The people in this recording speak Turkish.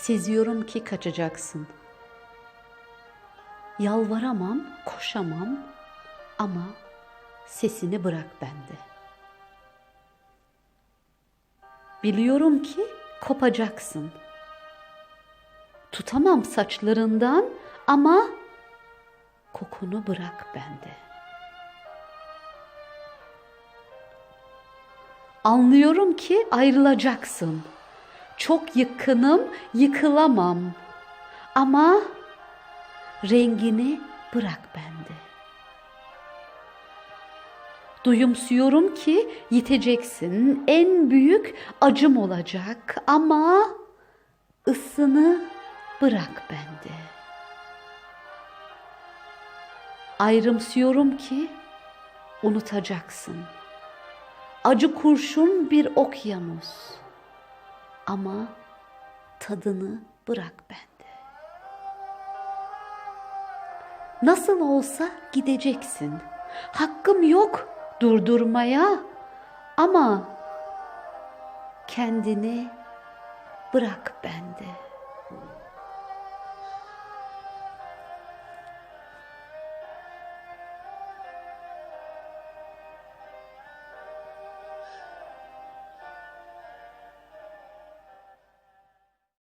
Seziyorum ki kaçacaksın. Yalvaramam, koşamam ama sesini bırak bende. Biliyorum ki kopacaksın. Tutamam saçlarından ama kokunu bırak bende. Anlıyorum ki ayrılacaksın. Çok yakınım, yıkılamam. Ama rengini bırak bende. Duyumsuyorum ki yiteceksin. En büyük acım olacak ama ısını bırak bende. Ayrımsıyorum ki unutacaksın. Acı kurşun bir okyanus. Ama tadını bırak bende. Nasıl olsa gideceksin. Hakkım yok durdurmaya ama kendini bırak bende.